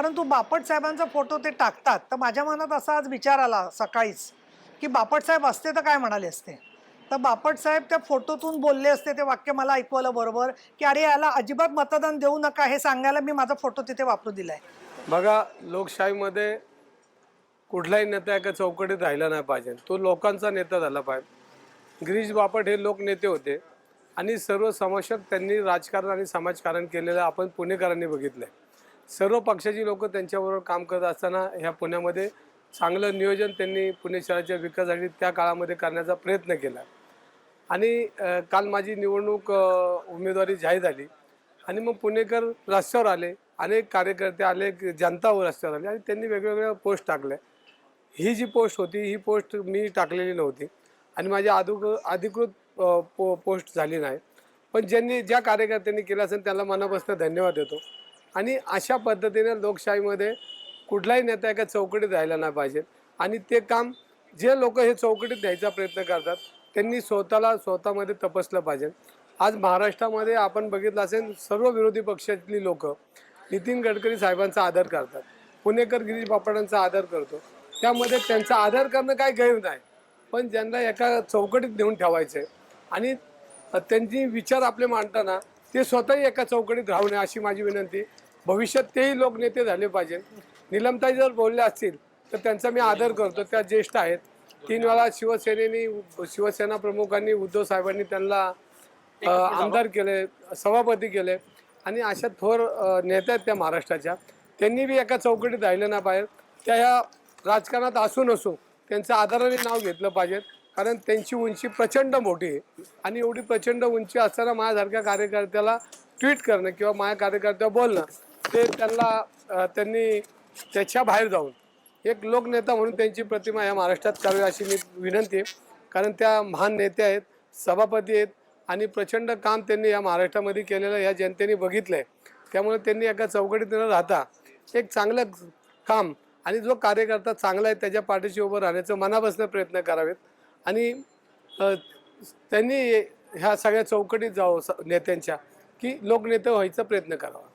परंतु बापट साहेबांचा फोटो ते टाकतात तर माझ्या मनात असा आज विचार आला सकाळीच की बापट साहेब असते तर काय म्हणाले असते? तर बापट साहेब त्या फोटोतून बोलले असते ते वाक्य मला ऐकू आलं बरोबर की अरे याला अजिबात मतदान देऊ नका हे सांगायला मी माझा फोटो तिथे वापरू दिलाय. बघा लोकशाहीमध्ये कुठलाही नेता एका चौकटीत राहिला नाही पाहिजे. तो लोकांचा नेता झाला पाहिजे. गिरीश बापट हे लोकनेते होते आणि सर्व समस्या त्यांनी राजकारण आणि समाजकारण केलेलं आपण पुणेकरांनी बघितलं आहे सर्व पक्षाची लोक त्यांच्याबरोबर काम करत असताना ह्या पुण्यामध्ये चांगलं नियोजन त्यांनी पुणे शहराच्या विकासासाठी त्या काळामध्ये करण्याचा प्रयत्न केला. आणि काल माझी निवडणूक उमेदवारी जाहीर झाली. आणि मग पुणेकर रस्त्यावर आले. अनेक कार्यकर्ते आले जनता रस्त्यावर आले. आणि त्यांनी वेगवेगळ्या पोस्ट टाकल्या. ही जी पोस्ट होती ही पोस्ट मी टाकलेली नव्हती. आणि माझी अधिक अधिकृत पो पोस्ट झाली नाही. पण ज्यांनी ज्या कार्यकर्त्यांनी केलं असेल त्याला मनापासून धन्यवाद देतो. आणि अशा पद्धतीने लोकशाहीमध्ये कुठलाही नेता एका चौकटीत राहिला नाही पाहिजे. आणि ते काम जे लोक हे चौकटीत द्यायचा प्रयत्न करतात त्यांनी स्वतःला स्वतःमध्ये तपसलं पाहिजे. आज महाराष्ट्रामध्ये आपण बघितलं असेल सर्व विरोधी पक्षातली लोक नितीन गडकरी साहेबांचा आदर करतात. पुणेकर गिरीश बापटांचा आदर करतो. त्यामध्ये त्यांचा आदर करणं काही गैर नाही. पण ज्यांना एका चौकटीत नेऊन ठेवायचं आहे आणि त्यांची विचार आपले मांडताना ते स्वतःही एका चौकटीत राहू नये अशी माझी विनंती भविष्यात तेही लोक नेते झाले पाहिजे निलमताई जर बोलले असतील तर त्यांचा मी आदर करतो. त्या ज्येष्ठ आहेत. तीन वेळा शिवसेनेनी शिवसेना प्रमुखांनी उद्धव साहेबांनी त्यांना आमदार केले सभापती केले. आणि अशा थोर नेत्या आहेत त्या महाराष्ट्राच्या. त्यांनी बी एका चौकटीत राहिलं नाही पाहिजे त्या ह्या राजकारणात असू नसू त्यांचं आदराने नाव घेतलं पाहिजे कारण त्यांची उंची प्रचंड मोठी आहे. आणि एवढी प्रचंड उंची असताना माझ्यासारख्या कार्यकर्त्याला ट्विट करणं किंवा माझ्या कार्यकर्त्यावर बोलणं ते त्यांना त्यांनी त्याच्या बाहेर जाऊन एक लोकनेता म्हणून त्यांची प्रतिमा या महाराष्ट्रात करावी अशी मी विनंती आहे. कारण त्या महान नेते आहेत सभापती आहेत आणि प्रचंड काम त्यांनी या महाराष्ट्रामध्ये केलेलं या जनतेने बघितलं आहे त्यामुळे त्यांनी एका चौकटीत न राहता. एक चांगलं काम आणि जो कार्यकर्ता चांगला आहे त्याच्या पाठीशी उभं राहण्याचं मनापासून प्रयत्न करावेत. आणि त्यांनी ह्या सगळ्या चौकटीत जावं स- नेत्यांच्या की लोकनेते व्हायचा प्रयत्न करावा.